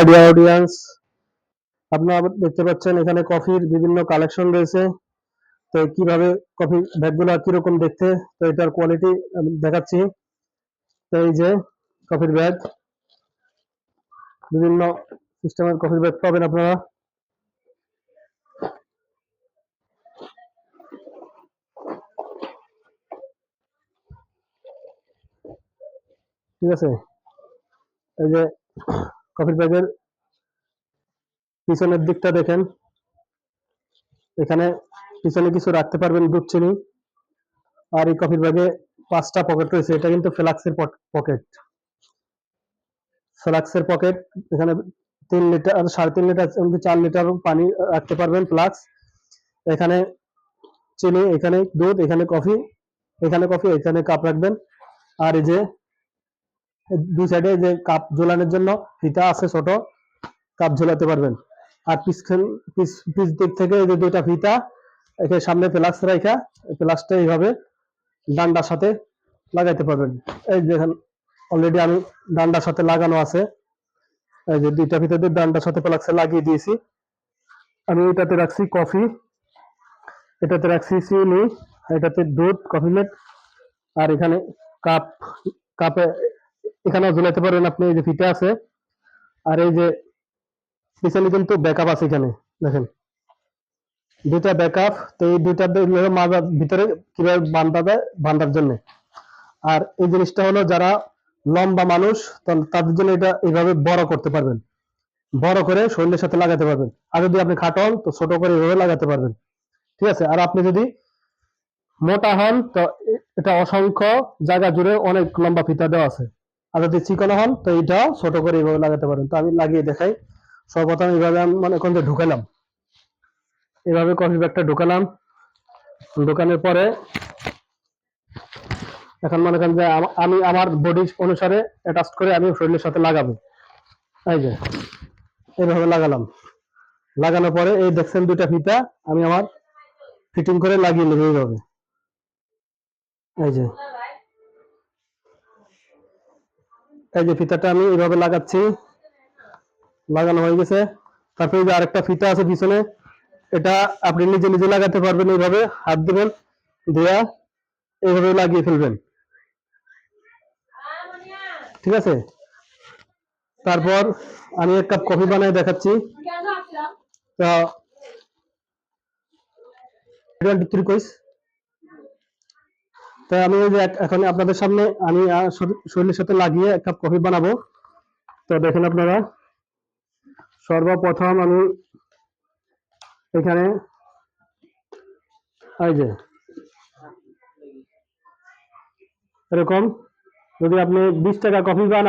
হ্যাঁ dear audience আপনারা দেখতে পাচ্ছেন এখানে কফির বিভিন্ন কালেকশন রয়েছে। তো কীভাবে কফি ব্যাগগুলো কীরকম দেখতে, তো এটার কোয়ালিটি দেখাচ্ছি। তো এই যে কফির ব্যাগ বিভিন্ন সিস্টেমের কফির ব্যাগ পাবেন আপনারা। ঠিক আছে? এই যে কফির ব্যাগের পিছনের দিকটা দেখেন। এখানে পিছনে কিছু রাখতে পারবেন দুধ, চিনি। আর এই কফির ব্যাগে পাঁচটা পকেট রয়েছে। এটা কিন্তু ফ্লাক্সের পকেট। ফ্লাক্সের পকেট, এখানে তিন লিটার সাড়ে তিন লিটার চার লিটার পানি রাখতে পারবেন প্লাস এখানে চিনি, এখানে দুধ, এখানে কফি এখানে কফি, এখানে কাপ রাখবেন। আর এই যে দুই সাইডে যে কাপ ঝোলানোর জন্য ফিতা আছে ছোট কাপ ঝোলাতে পারবেন। আর পিছখান পিছ দিক থেকে যে দুইটা ফিতা এখানে সামনে প্লাস রাখা প্লাসটা এইভাবে ডান্ডার সাথে লাগাইতে পারবেন। এই দেখেন অলরেডি আমি ডান্ডার সাথে লাগানো আছে। এই যে দুইটা ফিতা দিয়ে ডান্ডার সাথে প্লাক্সে লাগিয়ে দিয়েছি। আমি এটাতে রাখছি কফি এটাতে রাখছি চিনি এটাতে দুধ কফি মেট আর এখানে কাপ কাপে এখানে ঝুলাতে পারেন আপনি, এই যে ফিতা আছে। আর এই যে পিছনে কিন্তু ব্যাকআপ আছে এখানে, দেখেন। দুইটা ব্যাকআপ তো এই দুইটা মাজার ভিতরে কীভাবে বান্ধা যায়? বান্ধার জন্য। আর এই জিনিসটা হলো যারা লম্বা মানুষ তাদের জন্য এটা এইভাবে বড় করতে পারবেন। বড় করে শরীরের সাথে লাগাতে পারবেন। আর যদি আপনি খাটো হন তো ছোট করে এইভাবে লাগাতে পারবেন। ঠিক আছে? আর আপনি যদি মোটা হন, তো এটা অসংখ্য জায়গা জুড়ে অনেক লম্বা ফিতা দেওয়া আছে। আর যদি চিকন হন, তো এটাও ছোট করে এইভাবে লাগাতে পারেন। তো আমি লাগিয়ে দেখাই। সর্বপ্রথম এইভাবে আমি মনে করেন যে ঢুকালাম। এভাবে কফি ব্যাগটা ঢুকালাম। ঢুকানোর পরে এখন মনে করেন যে আমি আমার বডি অনুসারে অ্যাটাচ করে আমি শরীরের সাথে লাগাবো। এই যে, এইভাবে লাগালাম। লাগানোর পরে এই দেখছেন দুইটা ফিতা, আমি আমার ফিটিং করে লাগিয়ে নেব এইভাবে। এই যে এই যে ফিতাটা আমি এইভাবে লাগাচ্ছি লাগানো হয়ে গেছে। তারপরে যে আরেকটা ফিতা আছে পিছনে এটা আপনি নিজে নিজে লাগাতে পারবেন এইভাবে হাত দেবেন দেয়া এইভাবে লাগিয়ে ফেলবেন। ঠিক আছে? তারপর আমি এক কাপ কফি বানিয়ে দেখাচ্ছি। তো টোয়েন্টি থ্রি কইস তো আমি ওই যে এখন আপনাদের সামনে আমি শরীরের সাথে লাগিয়ে এক কাপ কফি বানাবো। তো দেখেন আপনারা, সর্বপ্রথম আমি এখানে, এই যে, এরকম, যদি আপনি বিশ টাকা কফি বানান